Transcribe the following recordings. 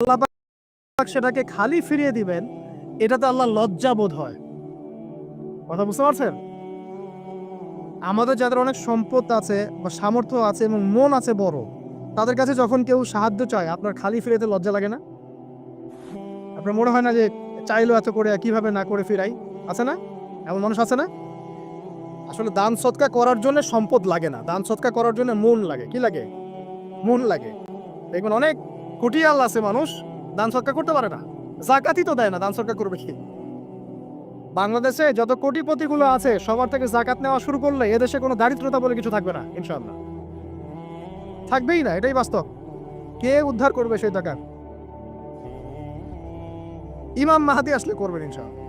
আল্লাহ সেটাকে খালি ফিরিয়ে দিবেন, এটাতে আল্লাহ লজ্জা বোধ হয়। কথা বুঝতে পারছেন? আমাদের যাদের অনেক সম্পদ আছে বা সামর্থ্য আছে এবং মন আছে বড়, তাদের কাছে যখন কেউ সাহায্য চায়, আপনার খালি ফিরেতে লজ্জা লাগে না? আপনার মনে হয় না যে চাইলো এত করে কীভাবে না করে ফিরাই? আছে না? এমন মানুষ আছে না? আসলে দান সৎকা করার জন্য সম্পদ লাগে না। দান সৎকা করার জন্য মন লাগে। কি লাগে? মন লাগে। দেখবেন অনেক কুটিয়াল আছে মানুষ, দান সৎকা করতে পারে না। জাকাতই তো দেয় না দান সৎকা করবে কি? বাংলাদেশে যত কোটিপতিগুলো আছে, সবার থেকে জাকাত নেওয়া শুরু করলে এদেশে কোনো দারিদ্রতা বলে কিছু থাকবে না ইনশাল্লাহ থাকবেই না, এটাই বাস্তব। কে উদ্ধার করবে সেই টাকা ইমাম মাহাদি আসলে করবেন, ইনশাআল্লাহ।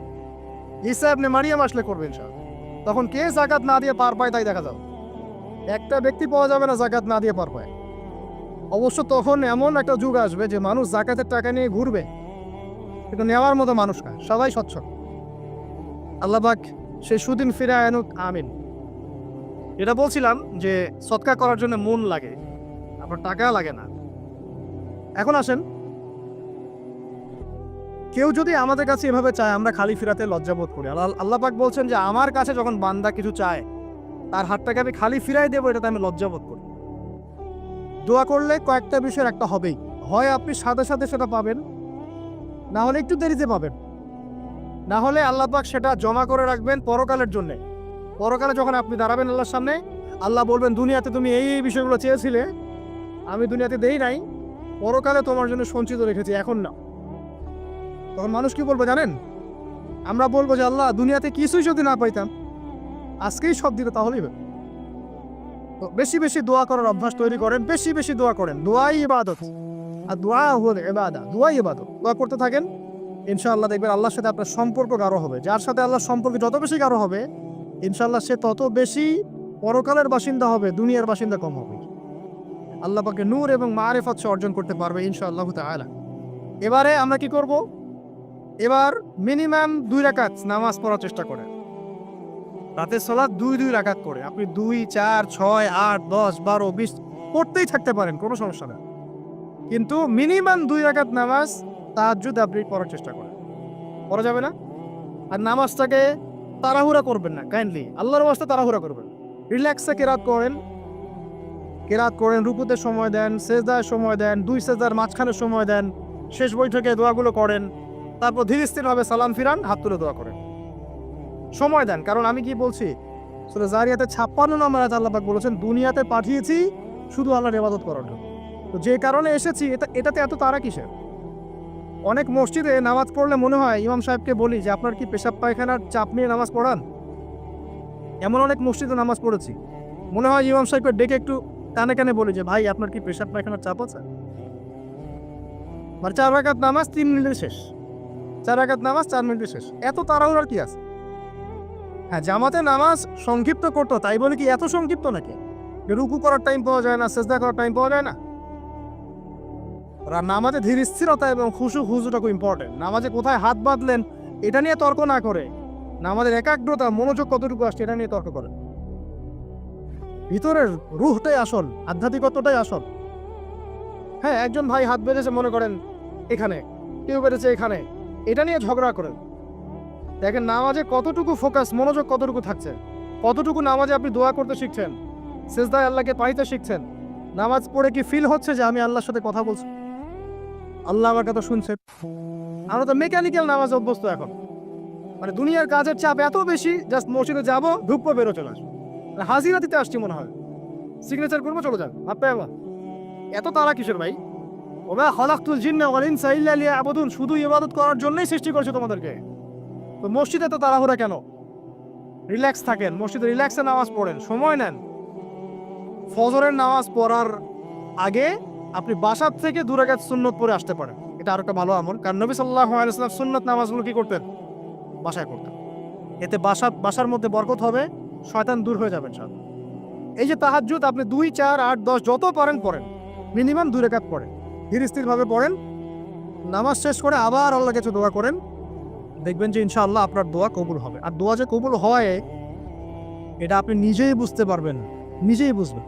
ঈসা আপনি মারিয়াম আসলে করবেন ইনশাআল্লাহ। তখন কে জাকাত না দিয়ে পার পায় তাই দেখা যাবে। একটা ব্যক্তি পাওয়া যাবে না, জাকাত না দিয়ে পার পায়। অবশ্য তখন এমন একটা যুগ আসবে যে মানুষ জাকাতের টাকা নিয়ে ঘুরবে। কিন্তু নেওয়ার মতো মানুষ না সবাই স্বচ্ছ। আল্লাহবাক সে সুদিন ফিরে আনুক, আমিন। এটা বলছিলাম যে সৎকার করার জন্য মন লাগে আপনার টাকা লাগে না। এখন আসেন, কেউ যদি আমাদের কাছে এভাবে চায়, আমরা খালি ফিরাতে লজ্জাবোধ করি। আল্লাহ পাক বলছেন যে, আমার কাছে যখন বান্দা কিছু চায়, তার হাতটাকে আমি খালি ফিরাই দেবো, এটাতে আমি লজ্জাবোধ করি। দোয়া করলে কয়েকটা বিষয়ের একটা হবেই। হয় আপনি সাথে সাথে সেটা পাবেন, না হলে একটু দেরিতে পাবেন। না হলে আল্লাহ পাক সেটা জমা করে রাখবেন পরকালের জন্য। পরকালে যখন আপনি দাঁড়াবেন আল্লাহর সামনে, আল্লাহ বলবেন, দুনিয়াতে তুমি এই এই বিষয়গুলো চেয়েছিলে, আমি দুনিয়াতে দেই নাই, পরকালে তোমার জন্য সঞ্চিত রেখেছি, এখন না তখন মানুষ কি বলব জানেন? আমরা বলব যে, আল্লাহ, দুনিয়াতে কিছুই যদি না পাইতাম, আজকেই সব দিতে তাহলেই তো বেশি বেশি দোয়া করার অভ্যাস তৈরি করেন, বেশি বেশি দোয়া করেন। দোয়াই ইবাদত। আর দোয়া হলে এবাদা দোয়াই ইবাদত। দোয়া করতে থাকেন, ইনশাআল্লাহ দেখবেন আল্লাহর সাথে আপনার সম্পর্ক গাঢ় হবে। যার সাথে আল্লাহর সম্পর্ক যত বেশি গাঢ় হবে, ইনশাআল্লাহ সে তত বেশি পরকালের বাসিন্দা হবে, দুনিয়ার বাসিন্দা কম হবে। আল্লাহ পাকে নূর এবং মারেফত সে অর্জন করতে পারবে, ইনশাআল্লাহ তাআলা। এবারে আমরা কি করব? এবার মিনিমাম দুই রাকাত নামাজ পড়ার চেষ্টা করে রাতের সলাৎ দুই দুই রাকাত করে। আপনি দুই, চার, ছয়, আট, দশ, বারো, বিশ পড়তেই থাকতে পারেন, কোনো সমস্যা নেই কিন্তু মিনিমাম দুই রাকাত নামাজ তাহাজ্জুদ আপনি পড়ার চেষ্টা করেন। পড়া যাবে না? আর নামাজটাকে তাড়াহুড়া করবেন না কাইন্ডলি আল্লাহর বাস্তে তাড়াহুড়া করবেন। রিল্যাক্সে কেরাত করেন। কেরাত করেন, রুকুতে সময় দেন, সেজদায় সময় দেন, দুই সেজদার মাঝখানে সময় দেন, শেষ বৈঠকে দোয়াগুলো করেন, তারপর ধীরে স্থিরভাবে সালাম ফিরান, হাত তুলে দোয়া করেন। সময় দেন, কারণ আমি কি বলছি? সুরা জারিয়াতে ছাপ্পান্ন নম্বর আয়াত আল্লাহ বলেছেন, দুনিয়াতে পাঠিয়েছি শুধু আল্লাহর ইবাদত করার জন্য। তো যে কারণে এসেছি, এটা, এটাতে এত তারা কিসের? অনেক মসজিদে নামাজ পড়লে মনে হয়, ইমাম সাহেবকে বলি যে, আপনার কি পেশাব পায়খানার চাপ নিয়ে নামাজ পড়ান? এমন অনেক মসজিদে নামাজ পড়েছি। মনে হয় ইমাম সাহেবকে ডেকে একটু কানে কানে বলি যে, ভাই, আপনার কি পেশাব পায়খানার চাপ আছে? মানে চার রাকাত নামাজ, তিন মিনিটে শেষ। চার রাকাত নামাজ, চার মিনিটে শেষ। এত তাড়াহুড়ার কি আছে? হ্যাঁ জামাতে নামাজ সংক্ষিপ্ত করতো, তাই বলে কি এত সংক্ষিপ্ত নাকি? রুকু করার টাইম পাওয়া যায় না, সেজদা করার টাইম পাওয়া যায় না। নামাজে ধীর স্থিরতা এবং খুশু খুশুটা খুব ইম্পর্টেন্ট নামাজে কোথায় হাত বাঁধলেন, এটা নিয়ে তর্ক না করে। নামাজের একাগ্রতা, মনোযোগ কতটুকু আসছে, এটা নিয়ে তর্ক করে। ভিতরের রুহটাই আসল, আধ্যাত্মিকত্বটাই আসল। হ্যাঁ একজন ভাই হাত বেঁধেছে, মনে করেন, এখানে, কেউ বেঁধেছে এখানে, এটা নিয়ে ঝগড়া করেন। দেখেন, নামাজে কতটুকু ফোকাস মনোযোগ কতটুকু থাকছে? কতটুকু নামাজে আপনি দোয়া করতে শিখছেন? সেজদায় আল্লাহকে পাইতে শিখছেন? নামাজ পড়ে কি ফিল হচ্ছে যে আমি আল্লাহর সাথে কথা বলছি? আল্লাহ আমার কথা শুনছে। আমরা তো মেকানিক্যাল নামাজ অভ্যস্ত এখন। মানে দুনিয়ার কাজের চাপ এত বেশি জাস্ট মসজিদে যাব ঢুকবো বেরো চলে আসব। মানে হাজিরা দিতে আসছি মনে হয়। সিগনেচার করব, চলে যান পায়ে আমার এত তারা কিসের ভাই? ওবা হলাকুল জিন্না সাইল্লা লিয়া আবদুন শুধু ইবাদত করার জন্যই সৃষ্টি করেছে তোমাদেরকে। তো মসজিদে তো তাড়াহুড়া কেন? রিল্যাক্স থাকেন, মসজিদে রিল্যাক্সে নামাজ পড়েন, সময় নেন। ফজরের নামাজ পড়ার আগে আপনি বাসার থেকে দুরাকাত সুন্নত পরে আসতে পারেন। এটা আরও একটা ভালো আমল, কারণ নবী সাল্লাহ আলাইসাল্লাম সুন্নত নামাজগুলো কি করতেন? বাসায় করতেন এতে বাসা বাসার মধ্যে বরকত হবে, শয়তান দূর হয়ে যাবেন সব এই যে তাহাজ্জুদ, আপনি দুই, চার, আট, দশ, যত পারেন পড়েন। মিনিমাম দুই রেখাত পড়েন। ধীর স্থিরভাবে পড়েন। নামাজ শেষ করে আবার আল্লাহ কাছে দোয়া করেন। দেখবেন যে ইনশাআল্লাহ আপনার দোয়া কবুল হবে আর দোয়া যে কবুল হয় এটা আপনি নিজেই বুঝতে পারবেন নিজেই বুঝবেন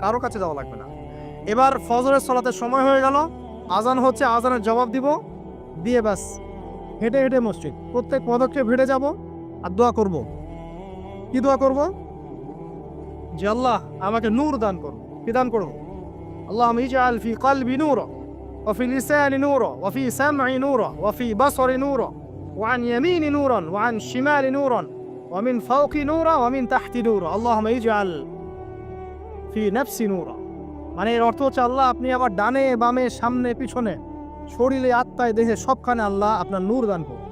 কারো কাছে যাওয়া লাগবে না এবার ফজরের সলাতের সময় হয়ে গেল আজান হচ্ছে আজানের জবাব দিব দিয়ে ব্যাস হেঁটে হেঁটে মসজিদ প্রত্যেক পদক্ষেপ হেঁটে যাব আর দোয়া করব কি দোয়া করব যে আল্লাহ আমাকে নূর দান করো কি দান করো আল্লাহ আমি জাল ফি কলবি নূর وفي لسان نورا وفي سمع نورا وفي بصر نورا وعن يمين نورا وعن شمال نورا ومن فوق نورا ومن تحت نورا اللهم اجعل في نفسي نورا মানে এর অর্থ হচ্ছে আল্লাহ আপনি আবার ডানে বামে সামনে পিছনে শরীরে আত্মায় দেহে সবখানে আল্লাহ আপনার নূর দান করুন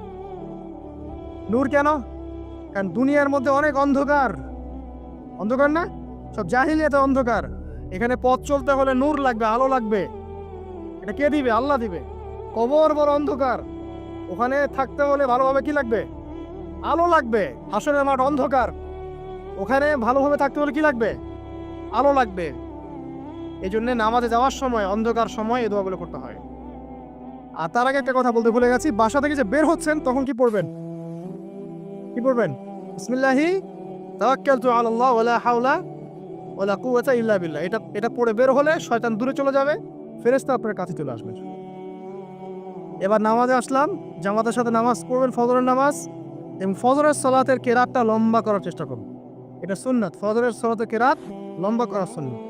নূর কেন কারণ দুনিয়ার মধ্যে অনেক অন্ধকার অন্ধকার না সব জাহিলিয়াতে অন্ধকার এখানে পথ চলতে হলে নূর লাগবে আলো লাগবে এটা কে দিবে আল্লাহ দিবে কবর বড় অন্ধকার ওখানে থাকতে হলে ভালোভাবে কি লাগবে? আলো লাগবে। হাসনের মাঠ অন্ধকার। ওখানে ভালোভাবে থাকতে হলে কি লাগবে? আলো লাগবে। এই জন্য নামাজে যাওয়ার সময়, অন্ধকার সময় এই দোয়াগুলো করতে হয়। আর তার আগে একটা কথা বলতে ভুলে গেছি। বাসা থেকে যে বের হচ্ছেন, তখন কি পড়বেন? কি পড়বেন? বিসমিল্লাহি, তাওয়াক্কালতু আলাল্লাহ ওয়ালা হাওলা ওয়ালা কুওয়াতা ইল্লা বিল্লাহ। এটা এটা পড়ে বের হলে শয়তান দূরে চলে যাবে ফেরেশতা আপনার কাছে চলে আসবে। এবার নামাজে আসলাম, জামাতের সাথে নামাজ পড়বেন, ফজরের নামাজ, এবং ফজরের সলাতের কেরাতটা লম্বা করার চেষ্টা করুন এটা সুন্নাত, ফজরের সলাতের কেরাত লম্বা করার সুন্নাত।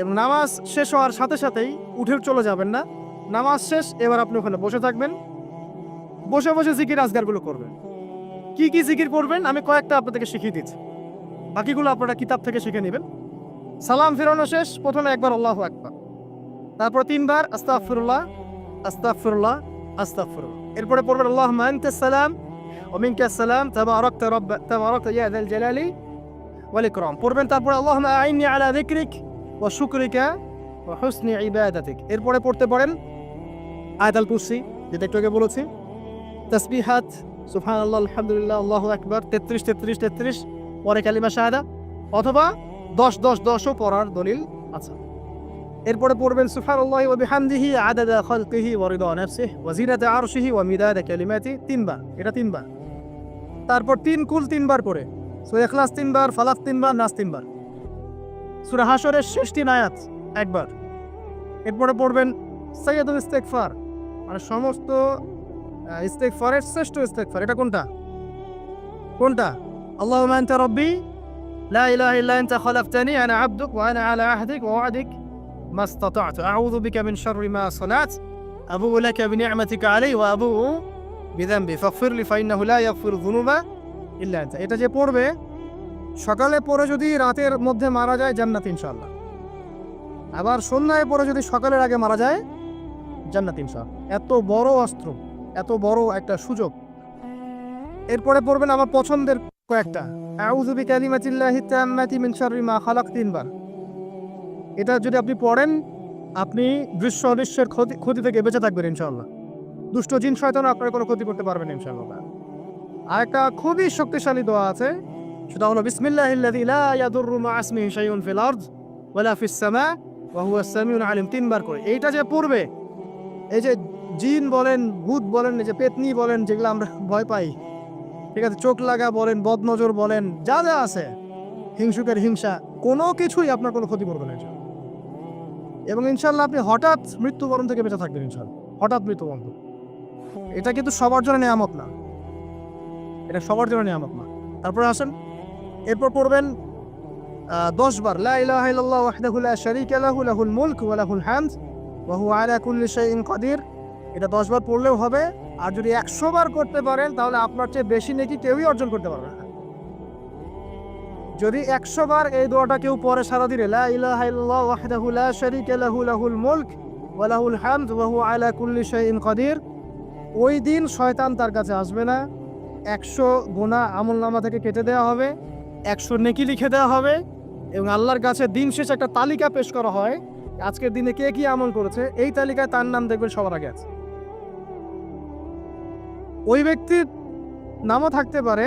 এবং নামাজ শেষ হওয়ার সাথে সাথেই উঠে চলে যাবেন না। নামাজ শেষ, এবার আপনি ওখানে বসে থাকবেন। বসে বসে জিকির আজগারগুলো করবেন। কি কি জিকির করবেন আমি কয়েকটা আপনাদেরকে শিখিয়ে দিচ্ছি। বাকিগুলো আপনারা কিতাব থেকে শিখে নেবেন। সালাম ফেরানো শেষ, প্রথমে একবার আল্লাহ একবার তারপর তিনবার আস্তাগফিরুল্লাহ আস্তাগফিরুল্লাহ আস্তাগফিরুল্লাহ। এরপরে পড়বেন আল্লাহ সালাম সালাম, তাবারাকতা রব্ব, তাবারাকতা, ইয়া যাল জালালি ওয়াল ইকরাম। পড়বেন তারপর আলা যিকরিক ওয়া শুকরিকা ওয়া হুসনি ইবাদাতিক। এরপরে পড়তে পারেন, আয়াতুল কুরসি, যেটা একটু আগে বলেছি, তাসবিহাত, সুবহানাল্লাহ, আলহামদুলিল্লাহ, আল্লাহু আকবার 33 33 33 পরে কালিমা শাহাদা, অথবা 10 10 10ও পড়ার দলিল আছে। এরপরে পড়বেন সুবহানাল্লাহি ওয়া বিহামদিহি আদাদা খালকিহি ওয়া রিদা নাফসিহি ওয়া জিনাতা আরশিহি ওয়া মিদাদা কালিমাতি তিনবার এটা তিনবার। তারপর তিন কুল তিনবার পড়ে সূরা ইখলাস তিনবার ফালাক তিনবার নাস তিনবার। সূরা হাশরের শেষ তিন আয়াত একবার। এরপরে পড়বেন সৈয়দুল ইস্তেগফার মানে সমস্ত আহ, ইস্তেগফারের শ্রেষ্ঠ ইস্তেগফার এটা কোনটা? কোনটা? আনতা রাব্বি লা ইলাহা ইল্লা আনতা খালাকতানি আনা আবদুক ওয়া আনা আলা আহদিক ওয়া ওয়াদিক। ما استطعت أعوذ بك من شر ما صنعت أبوء لك بنعمتك علي وأبوء بذنبي فاغفر لي فإنه لا يغفر الذنوب إلا أنت এটা যে পড়বে সকালে পড়ে যদি রাতের মধ্যে মারা যায় জান্নাত ইনশাআল্লাহ আবার সন্ধ্যায় পড়ে যদি সকালের আগে মারা যায় জান্নাত ইনশাআল্লাহ এত বড় অস্ত্র এত বড় একটা সুযোগ এরপরে পড়বেন আমার পছন্দের কয়েকটা আউযু বিকালিমাতিল্লাহি তাম্মাতি মিন শাররি মা খালাক তিনবার এটা যদি আপনি পড়েন, আপনি দৃশ্য অদৃশ্যের ক্ষতি ক্ষতি থেকে বেঁচে থাকবেন ইনশাআল্লাহ। দুষ্ট জিন শয়তান আপনার কোনো ক্ষতি করতে পারবেন ইনশাআল্লাহ। আর একটা খুবই শক্তিশালী দোয়া আছে। সেটা হলো বিসমিল্লাহিল্লাযী লা ইয়াদুররু মা ইসমিহি শাইউন ফিল আরদ ওয়ালা ফিস সামা ওয়া হুয়া আলিম। তিনবার করে। এইটা যে পড়বে, এই যে জিন বলেন, ভূত বলেন, এই যে পেতনি বলেন, যেগুলো আমরা ভয় পাই, ঠিক আছে, চোখ লাগা বলেন, বদনজর বলেন, যা যা আছে, হিংসুকের হিংসা, কোনো কিছুই আপনার কোনো ক্ষতি করবে না। এবং ইনশাল্লাহ আপনি হঠাৎ মৃত্যুবরণ থেকে বেঁচে থাকবেন ইনশাল্লাহ হঠাৎ মৃত্যুবরণ। এটা কিন্তু সবার জন্য নিয়ামত না। এটা সবার জন্য নিয়ামত না। তারপরে আসেন, এরপর পড়বেন দশ বার লাহুল মুলক ওয়া লাহুল হামদ ওয়া হুয়া আলা কুল্লি কাদির। এটা দশ বার পড়লেও হবে। আর যদি একশো বার করতে পারেন, তাহলে আপনার চেয়ে বেশি নাকি কেউই অর্জন করতে পারবে না। যদি একশো বার এই দোয়াটা কেউ পরে সারাদিনে কাদির। ওই দিন শয়তান তার কাছে আসবে না। একশো গোনা আমল নামা থেকে কেটে দেওয়া হবে, একশো নেকি লিখে দেওয়া হবে এবং আল্লাহর কাছে দিন শেষে একটা তালিকা পেশ করা হয়, আজকের দিনে কে কি আমল করেছে, এই তালিকায় তার নাম দেখবেন সবার আগে আছে। ওই ব্যক্তির নামও থাকতে পারে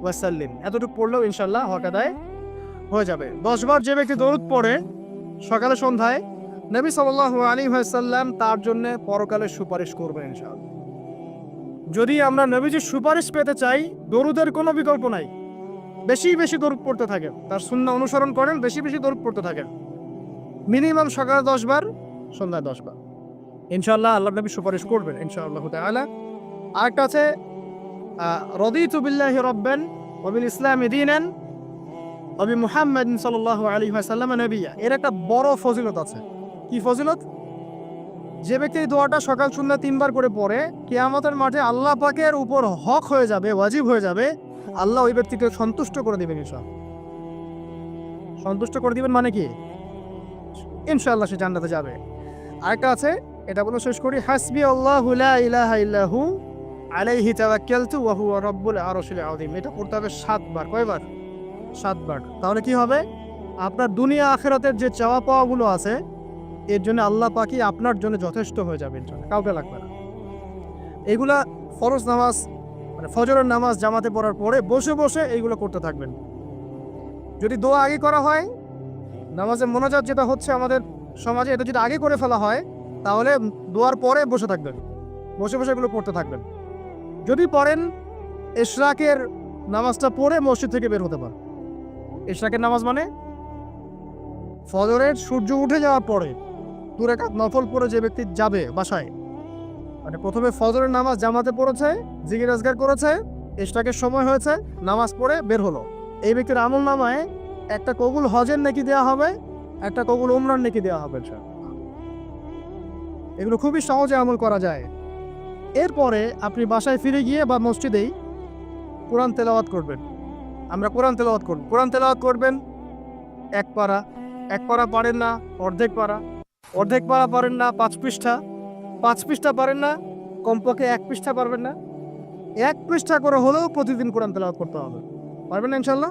ওয়াসাল্লিম। এতটুকু পড়লেও ইনশাল্লাহ হক আদায় হয়ে যাবে। দশবার যে ব্যক্তি দরুদ পড়ে, সকালে, সন্ধ্যায়, নবী সাল্লাল্লাহু আলী ওয়াসাল্লাম তার জন্য পরকালে সুপারিশ করবেন ইনশাআল্লাহ। যদি আমরা নবীজির সুপারিশ পেতে চাই, দরুদের কোনো বিকল্প নাই। বেশি বেশি দরুদ পড়তে থাকেন। তার শূন্য অনুসরণ করেন, বেশি বেশি দরুদ পড়তে থাকেন। মিনিমাম সকালে দশবার, সন্ধ্যায় দশবার। ইনশাল্লাহ আল্লাহ নবী সুপারিশ করবেন ইনশাআল্লাহ তাআলা। আরেকটা আছে রদিতু বিল্লাহি রব্বান ওবিল ইসলাম দিনান অবি মুহাম্মদ সাল্লাল্লাহু আলাইহি ওয়াসাল্লাম নবিয়া। এর একটা বড় ফজিলত আছে। কি ফজিলত? যে ব্যক্তি দোয়াটা সকাল সন্ধ্যা তিনবার করে পড়ে, কিয়ামতের মাঠে আল্লাহ পাকের উপর হক হয়ে যাবে, ওয়াজিব হয়ে যাবে, আল্লাহ ওই ব্যক্তিকে সন্তুষ্ট করে দিবেন ইনশাআল্লাহ। সন্তুষ্ট করে দিবেন মানে কি? ইনশাআল্লাহ সে জান্নাতে যাবে। আরেকটা আছে, এটা বলে শেষ করি হাসবি আল্লাহ ইলাহা ইল্লাহু আলাইহি তাওয়াক্কালতু ওয়া হুয়া রাব্বুল আরশিল আযীম। এটা পড়তে হবে সাতবার। কয়বার? সাতবার। তাহলে কি হবে? আপনার দুনিয়া আখেরাতের যে চাওয়া পাওয়াগুলো আছে, এর জন্য আল্লাহ পাকি আপনার জন্য যথেষ্ট হয়ে যাবে এর জন্য। কাউকে লাগবে না। এগুলা ফরজ নামাজ মানে ফজরের নামাজ জামাতে পড়ার পরে বসে বসে এইগুলো করতে থাকবেন। যদি দোয়া আগে করা হয় নামাজের মোনাজাত যেটা হচ্ছে আমাদের সমাজে, এটা যদি আগে করে ফেলা হয়, তাহলে দোয়ার পরে বসে থাকবেন। বসে বসে এগুলো পড়তে থাকবেন। যদি পড়েন, এশরাকের নামাজটা পড়ে মসজিদ থেকে বের হতে পারে এশরাকের নামাজ মানে? ফজরের সূর্য উঠে যাওয়ার পরে দূরে কাত নফল পড়ে যে ব্যক্তি যাবে বাসায় মানে প্রথমে ফজরের নামাজ জামাতে পড়েছে জিগির আজগার করেছে, এশরাকের সময় হয়েছে, নামাজ পড়ে বের হলো। এই ব্যক্তির আমল নামায় একটা কবুল হজের নাকি দেওয়া হবে, একটা কবুল উমরান নাকি দেওয়া হবে এগুলো খুবই সহজে আমল করা যায়। এরপরে আপনি বাসায় ফিরে গিয়ে বা মসজিদেই কোরআন তেলাওয়াত করবেন। আমরা কোরআন তেলাওয়াত করব। কোরআন তেলাওয়াত করবেন, এক পারা এক পারা পারেন না, অর্ধেক পারা। অর্ধেক পারা পারেন না, পাঁচ পৃষ্ঠা। পাঁচ পৃষ্ঠা পারেন না, কমপক্ষে এক পৃষ্ঠা পারবেন না। এক পৃষ্ঠা করে হলেও প্রতিদিন কোরআন তেলাওয়াত করতে হবে। পারবেন না ইনশাল্লাহ